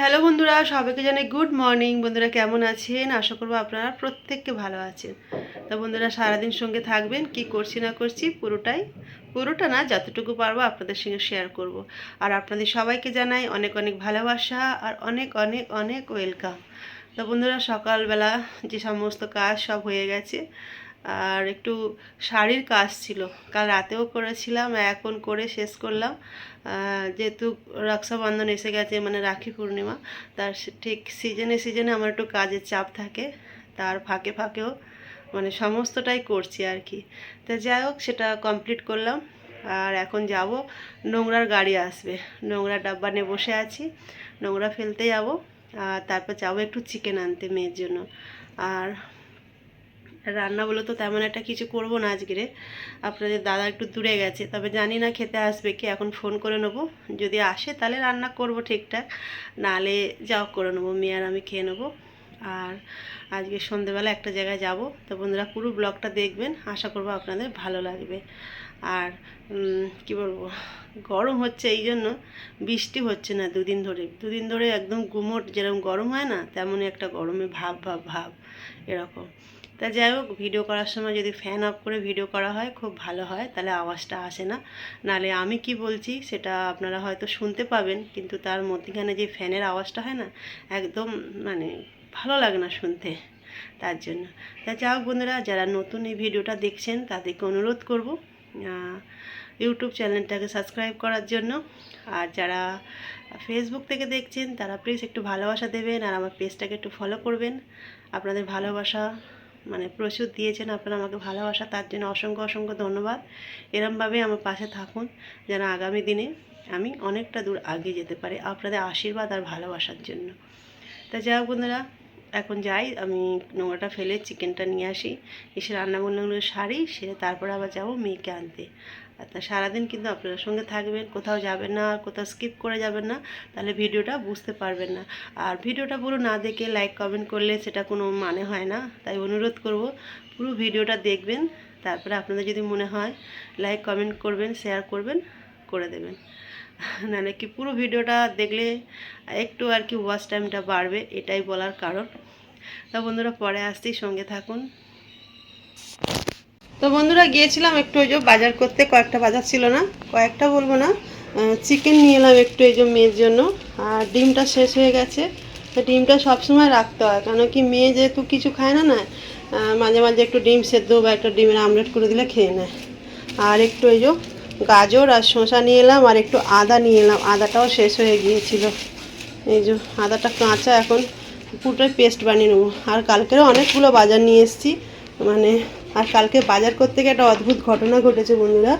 Hello বন্ধুরা, সবাইকে জানাই গুড মর্নিং। বন্ধুরা কেমন আছেন? আশা করব আপনারা প্রত্যেককে ভালো আছেন। তা বন্ধুরা, সারাদিন সঙ্গে থাকবেন, কি করছি না করছি পুরোটাই, পুরোটা না, যতটুকু পারব আপনাদের সঙ্গে শেয়ার করব। আর আপনাদের সবাইকে জানাই অনেক অনেক ভালোবাসা আর অনেক অনেক অনেক ওয়েলকাম তো বন্ধুরা, সকালবেলা যে সমস্ত কাজ সব হয়ে গেছে আর একটু শাড়ির কাজ ছিল। কাল রাতেও করেছিলাম, এখন করে শেষ করলাম। যেহেতু রক্ষাবন্ধন এসে গেছে মানে রাখি পূর্ণিমা, তার ঠিক সিজনে সিজনে আমার একটু কাজের চাপ থাকে। তার ফাঁকে ফাঁকেও মানে সমস্তটাই করছি আর কি। তা যাই হোক, সেটা কমপ্লিট করলাম। আর এখন যাব, নোংরার গাড়ি আসবে। নোংরা ডাব্বা নিয়ে বসে আছি। নোংরা ফেলতে যাব। আর তারপর যাব একটু চিকেন আনতে মেয়ের জন্য। আর রান্না বলে তো তেমন একটা কিছু করব না আজকেরে আপনাদের দাদা একটু দূরে গেছে, তবে জানি না খেতে আসবে কি, এখন ফোন করে নেব। যদি আসে তাহলে রান্না করব ঠিকঠাক, নালে যাও করে নেব, মেয়ে আর আমি খেয়ে নেব। আর আজকে সন্ধেবেলা একটা জায়গায় যাব, তো বন্ধুরা পুরো ব্লগটা দেখবেন, আশা করব আপনাদের ভালো লাগবে। আর কি বলব, গরম হচ্ছে এই জন্য, বৃষ্টি হচ্ছে না দুদিন ধরে। দুদিন ধরে একদম গুমোট, যেরকম গরম হয় না, তেমনই একটা গরমে ভাব ভাব ভাব, এরকম। তা যাই হোক ভিডিও করার সময় যদি ফ্যান অফ করে ভিডিও করা হয়, খুব ভালো হয়। তাহলে আওয়াজটা আসে না। নালে আমি কি বলছি, সেটা আপনারা হয়তো শুনতে পাবেন, কিন্তু তার মধ্যেখানে যে ফ্যানের আওয়াজটা হয় না, একদম মানে ভালো লাগে না শুনতে তার জন্য। তা হোক বন্ধুরা, যারা নতুন এই ভিডিওটা দেখছেন, তাদেরকে অনুরোধ করব ইউটিউব চ্যানেলটাকে সাবস্ক্রাইব করার জন্য। আর যারা ফেসবুক থেকে দেখছেন, তারা প্লিজ একটু ভালোবাসা দেবেন, আর আমার পেজটাকে একটু ফলো করবেন। আপনাদের ভালোবাসা মানে প্রচুর দিয়েছেন আপনারা আমাকে ভালোবাসা, তার জন্য অসংখ্য অসংখ্য ধন্যবাদ। এরমভাবে আমার পাশে থাকুন, যেন আগামী দিনে আমি অনেকটা দূর আগে যেতে পারি আপনাদের আশীর্বাদ আর ভালোবাসার জন্য। তা যাই বন্ধুরা, এখন যাই, আমি নোংরাটা ফেলে চিকেনটা নিয়ে আসি। এসে রান্নাবান্নাগুলো সারি, সেরে তারপরে আবার যাব মেয়েকে আনতে। তা সারাদিন কিন্তু আপনারা সঙ্গে থাকবেন, কোথাও যাবেন না, কোথাও স্কিপ করে যাবেন না, তাহলে ভিডিওটা বুঝতে পারবেন না। আর ভিডিওটা পুরো না দেখে লাইক কমেন্ট করলে সেটা কোনো মানে হয় না, তাই অনুরোধ করব, পুরো ভিডিওটা দেখবেন, তারপরে আপনাদের যদি মনে হয় লাইক কমেন্ট করবেন শেয়ার করবেন, করে দেবেন। নাহলে কি পুরো ভিডিওটা দেখলে একটু আর কি ওয়াচ টাইমটা বাড়বে, এটাই বলার কারণ। তা বন্ধুরা পরে আসতেই সঙ্গে থাকুন। তো বন্ধুরা গিয়েছিলাম একটু ওই যে বাজার করতে, কয়েকটা বাজার ছিল না, কয়েকটা বলব না চিকেন নিয়ে এলাম একটু এই যে মেয়ের জন্য, আর ডিমটা শেষ হয়ে গেছে। তো ডিমটা সবসময় রাখতে হয়, কেন কি মেয়ে যেহেতু কিছু খায় না না মাঝে মাঝে একটু ডিম সেদ্ধ বা একটা ডিমের আমলেট করে দিলে খেয়ে নেয়। আর একটু এই যে গাজর আর শসা নিয়ে এলাম, আর একটু আদা নিয়ে এলাম, আদাটাও শেষ হয়ে গিয়েছিল। এই যে আদাটা কাঁচা এখন, পুরোটাই পেস্ট বানিয়ে নেব। আর কালকেরও অনেকগুলো বাজার নিয়ে এসেছি মানে আর কালকে বাজার করতে গিয়ে একটা অদ্ভুত ঘটনা ঘটেছে বন্ধুরা।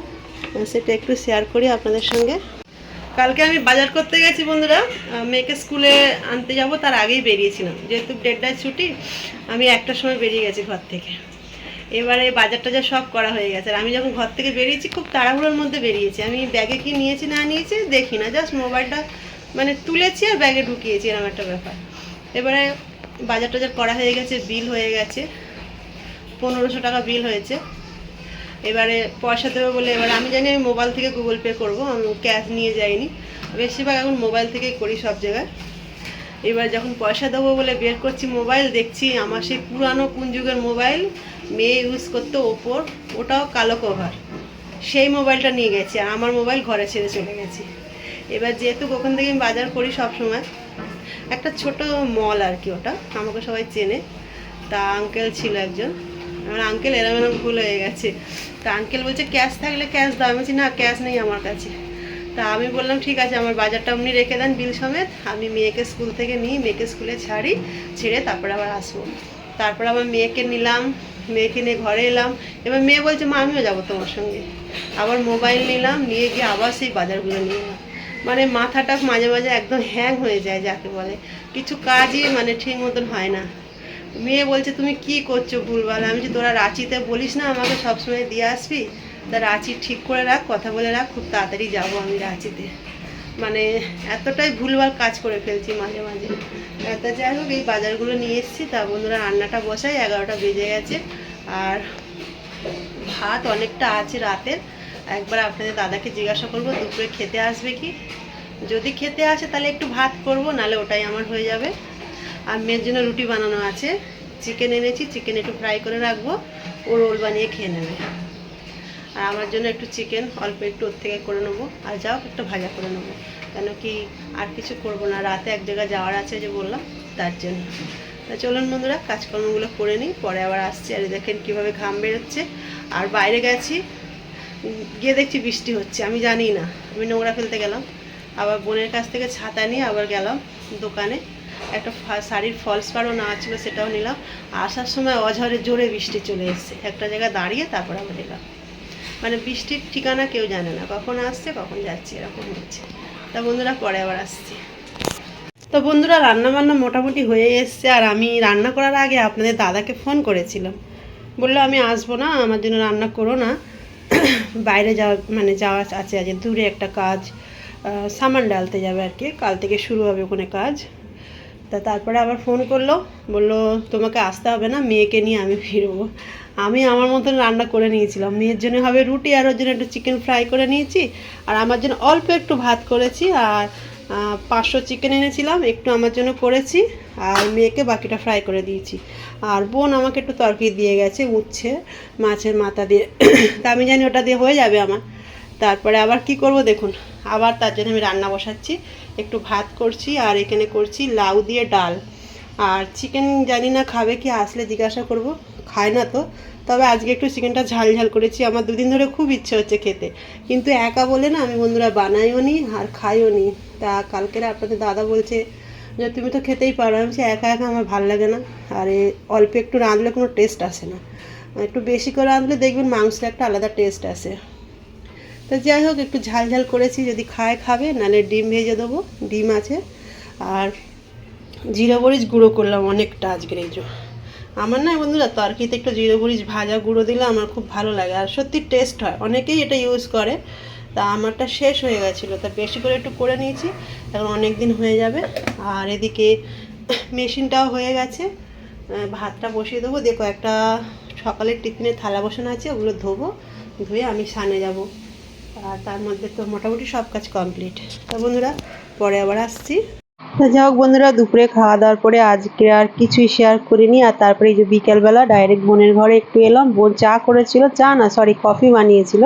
সেটা একটু শেয়ার করি আপনাদের সঙ্গে। কালকে আমি বাজার করতে গেছি বন্ধুরা। মেয়েকে স্কুলে আনতে যাব, তার আগেই বেরিয়েছিলাম। যেহেতু দেড়টায় ছুটি, আমি একটার সময় বেরিয়ে গেছি ঘর থেকে। এবারে বাজার টাজার সব করা হয়ে গেছে। আর আমি যখন ঘর থেকে বেরিয়েছি, খুব তাড়াহুড়োর মধ্যে বেরিয়েছি। আমি ব্যাগে কি নিয়েছি, না নিয়েছি, দেখি না। জাস্ট মোবাইলটা মানে তুলেছি আর ব্যাগে ঢুকিয়েছি এরকম একটা ব্যাপার। এবারে বাজার টাজার করা হয়ে গেছে বিল হয়ে গেছে। পনেরোশো টাকা বিল হয়েছে। এবারে পয়সা দেবে বলে এবার আমি জানি আমি মোবাইল থেকে গুগল পে করব, আমি ক্যাশ নিয়ে যাইনি। বেশিরভাগ এখন মোবাইল থেকেই করি সব জায়গায়। এবার যখন পয়সা দেবো বলে বের করছি মোবাইল, দেখছি আমার সেই পুরানো কোন যুগের মোবাইল, মেয়ে ইউজ করতো ওপোর, ওটাও কালো কভার সেই মোবাইলটা নিয়ে গেছি আর আমার মোবাইল ঘরে ছেড়ে চলে গেছি। এবার যেহেতু ওখান থেকে আমি বাজার করি সব সময়, একটা ছোট মল আর কি ওটা, আমাকে সবাই চেনে। তা আঙ্কেল ছিল একজন। আমার আঙ্কেল এরম এরম ভুল হয়ে গেছে। তা আঙ্কেল বলছে ক্যাশ থাকলে ক্যাশ দাও। আমি বলছি, না ক্যাশ নেই আমার কাছে। তা আমি বললাম, ঠিক আছে, আমার বাজারটা আপনি রেখে দেন বিল সমেত। আমি মেয়েকে স্কুল থেকে নিই, মেয়েকে স্কুলে ছাড়ি, ছেড়ে তারপরে আবার আসব। তারপর আবার মেয়েকে নিলাম, মেয়েকে নিয়ে ঘরে এলাম। এবার মেয়ে বলছে, মা, আমিও যাব তোমার সঙ্গে। আবার মোবাইল নিলাম, নিয়ে গিয়ে আবার সেই বাজারগুলো নিয়ে এলাম। মানে মাথাটা মাঝে মাঝে একদম হ্যাং হয়ে যায়, যাকে বলে। কিছু কাজই মানে ঠিক মতন হয় না। মেয়ে বলছে, তুমি কি করছ ভুলভাল? আমি যে তোরা রাঁচিতে বলিস না, আমাকে সবসময় দিয়ে আসবি? তা রাঁচি ঠিক করে রাখ, কথা বলে রাখ, খুব তাড়াতাড়ি যাব আমি রাঁচিতে। মানে এতটাই ভুলভাল কাজ করে ফেলছি মাঝে মাঝে। তা যাই হোক, এই বাজারগুলো নিয়ে এসেছি। তা বন্ধুরা, রান্নাটা বসাই, এগারোটা বেজে গেছে। আর ভাত অনেকটা আছে রাতের। একবার আপনাদের দাদাকে জিজ্ঞাসা করব, দুপুরে খেতে আসবে কি? যদি খেতে আসে, তাহলে একটু ভাত করব, নাহলে ওটাই আমার হয়ে যাবে। আর মেয়ের জন্য রুটি বানানো আছে। চিকেন এনেছি চিকেন একটু ফ্রাই করে রাখব। ও রোল বানিয়ে খেয়ে নেবে। আর আমার জন্য একটু চিকেন অল্প একটু ওর থেকে করে নেব। আর যাও, একটু ভাজা করে নেব। কেন কি আর কিছু করব না। রাতে এক জায়গায় যাওয়ার আছে যে বললাম, তার জন্য। তা চলুন বন্ধুরা, কাজকর্মগুলো করে নিই, পরে আবার আসছি। আর দেখেন কীভাবে ঘাম বেরোচ্ছে। আর বাইরে গেছি, গিয়ে দেখছি বৃষ্টি হচ্ছে, আমি জানি না। আমি নোংরা ফেলতে গেলাম। আবার বোনের কাছ থেকে ছাতা নিয়ে আবার গেলাম দোকানে। একটা শাড়ির ফলস পাড়ও না ছিল, সেটাও নিলাম। আসার সময় অঝরে জোরে বৃষ্টি চলে এসছে। একটা জায়গায় দাঁড়িয়ে তারপর আবার নিলাম। মানে বৃষ্টির ঠিকানা কেউ জানে না। কখন আসছে, কখন যাচ্ছে, এরকম হচ্ছে। তা বন্ধুরা, পরে আবার আসছি। তো বন্ধুরা রান্না বান্না মোটামুটি হয়ে এসছে। আর আমি রান্না করার আগে আপনাদের দাদাকে ফোন করেছিলাম। বলল, আমি আসব না, আমার জন্য রান্না করো না। বাইরে যাওয়া মানে যাওয়া আছে আজ। দূরে একটা কাজ সামান ডালতে যাবে আর কি। কাল থেকে শুরু হবে ওখানে কাজ। তা তারপরে আবার ফোন করল, বলল, তোমাকে আসতে হবে না, মেয়েকে নিয়ে আমি ফিরবো। আমি আমার মতন রান্না করে নিয়েছিলাম। মেয়ের জন্য হবে রুটি, আর ওর জন্য একটু চিকেন ফ্রাই করে নিয়েছি। আর আমার জন্য অল্প একটু ভাত করেছি, আর পাঁচশো চিকেন এনেছিলাম, একটু আমার জন্য করেছি, আর মেয়েকে বাকিটা ফ্রাই করে দিয়েছি। আর বোন আমাকে একটু তরকারি দিয়ে গেছে, উচ্ছে, মাছের মাথা দিয়ে। তা আমি জানি ওটা দিয়ে হয়ে যাবে আমার। তারপরে আবার কি করব দেখুন, আবার তার জন্য আমি রান্না বসাচ্ছি, একটু ভাত করছি আর এখানে করছি লাউ দিয়ে ডাল। আর চিকেন জানি না খাবে কি আসলে জিজ্ঞাসা করব, খায় না তো। তবে আজকে একটু চিকেনটা ঝাল ঝাল করেছি, আমার দুদিন ধরে খুব ইচ্ছে হচ্ছে খেতে। কিন্তু একা বলে না, আমি বন্ধুরা বানাইও নি আর খাইও নি। তা কালকের আপনাদের দাদা বলছে যে, তুমি তো খেতেই পারো। আমি একা একা আমার ভালো লাগে না। আর এ অল্প একটু রাঁধলে কোনো টেস্ট আসে না। একটু বেশি করে রাঁধলে দেখবেন মাংসের একটা আলাদা টেস্ট আসে। তো যাই হোক, একটু ঝাল ঝাল করেছি, যদি খায় খাবে, নাহলে ডিম ভেজে দেবো, ডিম আছে। আর জিরা মরিচ গুঁড়ো করলাম অনেকটা আজকের এই আমার না বন্ধুরা তরকিতে একটু জিরো মরিচ ভাজা গুঁড়ো দিলে আমার খুব ভালো লাগে, আর সত্যি টেস্ট হয়। অনেকেই এটা ইউজ করে, তা আমারটা শেষ হয়ে গেছিল, তা বেশি করে একটু করে নিয়েছি, এখন অনেক দিন হয়ে যাবে। আর এদিকে মেশিনটাও হয়ে গেছে ভাতটা বসিয়ে দেবো দেখো একটা সকালের টিফিনের থালা বসানো আছে, ওগুলো ধোবো, ধুয়ে আমি সানে যাব। আর তার মধ্যে তো মোটামুটি সব কাজ কমপ্লিট তো বন্ধুরা, পরে আবার আসছি। তো যাই হোক বন্ধুরা, দুপুরে খাওয়া দাওয়ার পরে আজকে আর কিছুই শেয়ার করিনি। আর তারপরে এই যে বিকেলবেলা ডাইরেক্ট বোনের ঘরে একটু এলাম। বোন চা করেছিল, চা না সরি কফি বানিয়েছিল।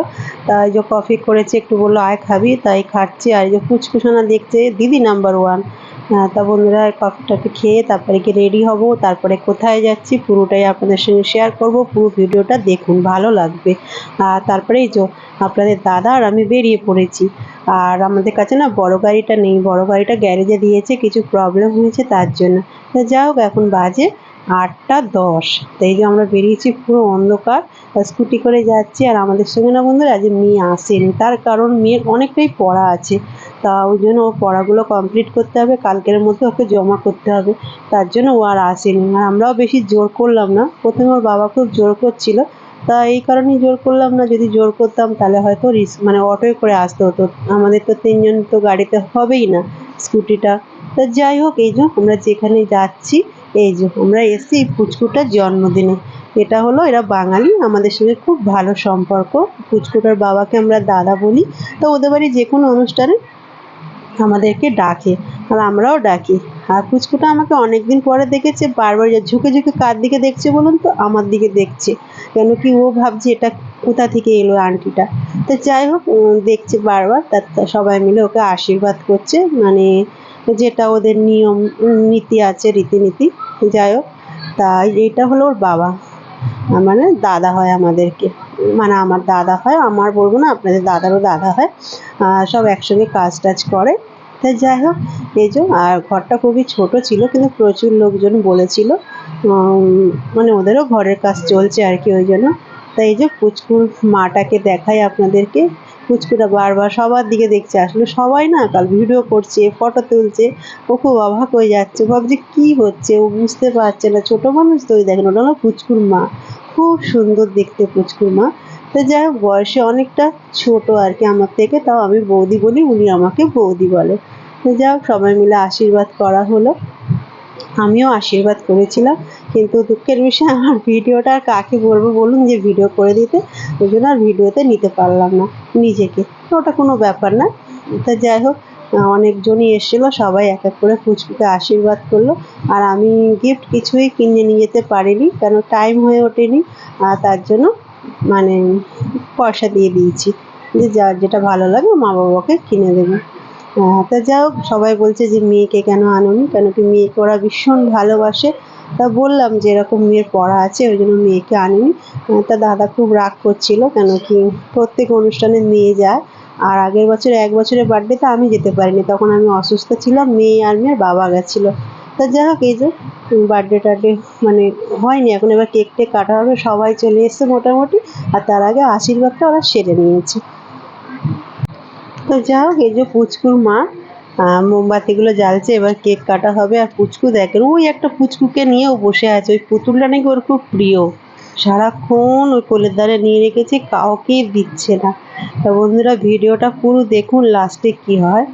তাই যে কফি করেছে, একটু বলল, আয় খাবি। তাই খাচ্ছি। আর এই যে ফুচকুসোনা দেখছে দিদি নাম্বার ওয়ান তা বন্ধুরা কফিটাকে খেয়ে তারপরে কি রেডি হব। তারপরে কোথায় যাচ্ছি, পুরোটাই আপনাদের সঙ্গে শেয়ার করব। পুরো ভিডিওটা দেখুন, ভালো লাগবে। আর তারপরে এই যে আপনাদের দাদা আর আমি বেরিয়ে পড়েছি। আর আমাদের কাছে না বড় গাড়িটা নেই, বড় গাড়িটা গ্যারেজে দিয়েছে, কিছু প্রবলেম হয়েছে তার জন্য। তো যা হোক, এখন বাজে আটটা দশ। তাই যে আমরা বেরিয়েছি পুরো অন্ধকার স্কুটি করে যাচ্ছি। আর আমাদের সঙ্গে না বন্ধুরা, আজ মেয়ে আসেনি। তার কারণ মেয়ের অনেকটাই পড়া আছে। তা ওই জন্য ও পড়াগুলো কমপ্লিট করতে হবে, কালকের মধ্যে ওকে জমা করতে হবে। তার জন্য ও আর আসেনি। আর আমরাও বেশি জোর করলাম না। প্রথমে ওর বাবা খুব জোর করছিল। তা এই কারণেই জোর করলাম না। যদি জোর করতাম তাহলে হয়তো রিস মানে অটোয় করে আসতে হতো। আমাদের তো তিনজন তো গাড়িতে হবেই না স্কুটিটা। তা যাই হোক, এই যে আমরা যেখানে যাচ্ছি, এই যে আমরা এসছি এই পুচকুটার জন্মদিনে। এটা হলো, এরা বাঙালি, আমাদের সঙ্গে খুব ভালো সম্পর্ক। ফুচকুটার বাবাকে আমরা দাদা বলি। তো ওদের বাড়ি যে কোনো অনুষ্ঠানে আমাদেরকে ডাকে, আর আমরাও ডাকি। আর পুচকুটা আমাকে অনেক দিন পরে দেখেছে, বারবার ঝুঁকে ঝুঁকে কার দিকে দেখছে বলুন তো? আমার দিকে দেখছে। কেন কি ও ভাবছে এটা কোথা থেকে এলো আন্টিটা? তো যাই হোক দেখছে বারবার তার সবাই মিলে ওকে আশীর্বাদ করছে। মানে যেটা ওদের নিয়ম, নীতি আছে, রীতিনীতি, যাই হোক, তাই এটা হলো ওর বাবা। মানে দাদা হয় আমাদেরকে। মানে আমার দাদা হয়, আমার বলব না, আপনাদের দাদারও দাদা হয়। সব একসঙ্গে কাজ টাজ করে। তা যাই হোক, এই যে, আর ঘরটা খুবই ছোট ছিল, কিন্তু প্রচুর লোকজন বলেছিল মানে ওদেরও ঘরের কাজ চলছে আর কি ওই জন্য। তাই এই যে পুচকুর মাটাকে দেখাই আপনাদেরকে। পুচকুটা বারবার সবার দিকে দেখছে, আসলে সবাই না কাল ভিডিও করছে, ফটো তুলছে, ও খুব অবাক হয়ে যাচ্ছে ভাবছে কি হচ্ছে, ও বুঝতে পারছে না, ছোট মানুষ তো ওই দেখেন, ওটা হলো পুচকুর মা, খুব সুন্দর দেখতে পুচকুর মা। তো যাই হোক, বয়সে অনেকটা ছোট আর কি আমার থেকে, তাও আমি বৌদি বলি, উনি আমাকে বৌদি বলে। তো যাই হোক, সবাই মিলে আশীর্বাদ করা হলো। আমিও আশীর্বাদ করেছিলাম, কিন্তু দুঃখের বিষয়, আমার ভিডিওটা আর কাকে বলব বলুন যে ভিডিও করে দিতে, ওই জন্য আর ভিডিওতে নিতে পারলাম না, নিজেকে। ওটা কোনো ব্যাপার না। তা যাই হোক, অনেকজনই এসেছিল, সবাই এক এক করে পুচকুকে আশীর্বাদ করল। আর আমি গিফট কিছুই কিনে নিয়ে যেতে পারিনি, কেন টাইম হয়ে ওঠেনি, আর তার জন্য মানে পয়সা দিয়ে দিয়েছি। যে যার যেটা ভালো লাগে মা বাবাকে কিনে দেবে। তা যাই হোক, সবাই বলছে যে মেয়েকে কেন আনোনি? কেন কি মেয়েকে ওরা ভীষণ ভালোবাসে? তা বললাম যে এরকম মেয়ের পড়া আছে, ওই জন্য মেয়েকে আনিনি। তা দাদা খুব রাগ করছিল, কেন কি প্রত্যেক অনুষ্ঠানে মেয়ে যায়। আর আগের বছর এক বছরের বার্থডেতে আমি যেতে পারিনি। তখন আমি অসুস্থ ছিলাম, মেয়ে আর মেয়ের বাবা গেছিল। তা যাই হোক, এই যে বার্থডে টার্থডে মানে হয়নি, এখন এবার কেক টেক কাটা হবে, সবাই চলে এসছে মোটামুটি, আর তার আগে আশীর্বাদটা ওরা সেরে নিয়েছে। তো যাই হোক, এই যে পুচকুর মা মোমবাতিগুলো জ্বালছে, এবার কেক কাটা হবে, আর পুচকু দেখেন, ওই একটা পুচকুকে নিয়েও বসে আছে, ওই পুতুলটা নাকি ওর খুব প্রিয়। সারাক্ষণ ওই কোলের দ্বারে নিয়ে রেখেছে কাউকে দিচ্ছে না। তা বন্ধুরা, ভিডিওটা পুরো দেখুন লাস্টে কি হয়।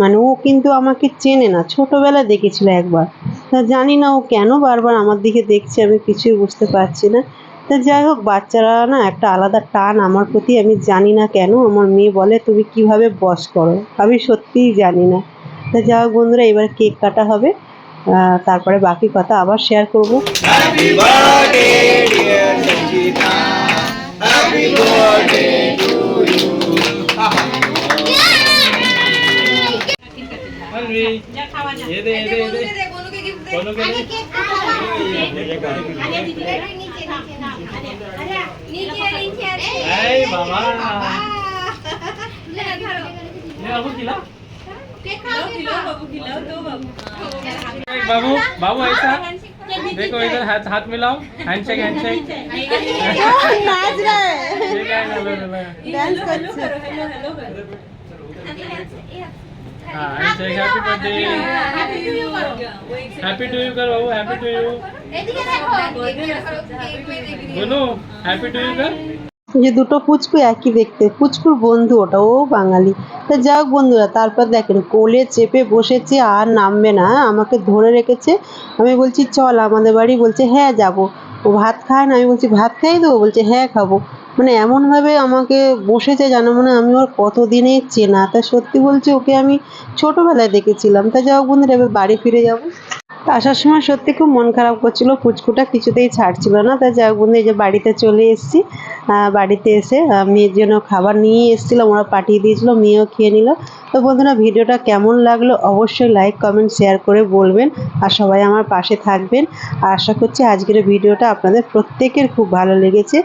মানে ও কিন্তু আমাকে চেনে না। ছোটবেলায় দেখেছিল একবার। তা জানি না ও কেন বারবার আমার দিকে দেখছে আমি কিছুই বুঝতে পারছি না। তা যাই হোক বাচ্চারা না একটা আলাদা টান আমার প্রতি আমি জানি না কেন। আমার মেয়ে বলে তুমি কীভাবে বস করো? আমি সত্যিই জানি না। তা যাই হোক বন্ধুরা এবার কেক কাটা হবে। তারপরে বাকি কথা আবার শেয়ার করব। Happy birthday, dear. Happy birthday भी ये दे ये दे ये दे बोलो के अरे बाबा ले बाबू खिला बाबू बाबू ऐसा देखो इधर हाथ हाथ मिलाओ हैंडशेक हैंडशेक नाच रहा है dance hello hello happy birthday happy to you কর বাবু Happy to you. বলো হ্যাপি টু যে দুটো পুচকু একই দেখতে পুচকুর বন্ধু ওটা ও বাঙালি। তা যাক বন্ধুরা তারপর দেখেন কোলে চেপে বসেছে আর নামবে না হ্যাঁ? আমাকে ধরে রেখেছে। আমি বলছি চল আমাদের বাড়ি বলছে হ্যাঁ যাব। ও ভাত খায় না আমি বলছি ভাত খাই দেবো? বলছে হ্যাঁ খাব। মানে এমনভাবে আমাকে বসেছে জানো মানে আমি ওর কতদিনের চেনা। তা সত্যি বলছি, ওকে আমি ছোটোবেলায় দেখেছিলাম। তা যাও বন্ধুরা, এবার বাড়ি ফিরে যাব। তা আসার সময় সত্যি খুব মন খারাপ করছিল, ফুচকুটা কিছুতেই ছাড়ছিল না। তাই যাই বন্ধু, এই যে বাড়িতে চলে এসেছি। বাড়িতে এসে মেয়ের জন্য খাবার নিয়ে এসেছিলাম, ওরা পাঠিয়ে দিয়েছিল, মেয়েও খেয়ে নিল। তো বন্ধুরা, ভিডিওটা কেমন লাগল অবশ্যই লাইক কমেন্ট শেয়ার করে বলবেন আর সবাই আমার পাশে থাকবেন। আর আশা করছি আজকের ভিডিওটা আপনাদের প্রত্যেকের খুব ভালো লেগেছে।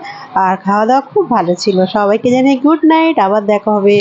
আর খাওয়া দাওয়া খুব ভালো ছিল। সবাইকে জানিয়ে গুড নাইট আবার দেখা হবে।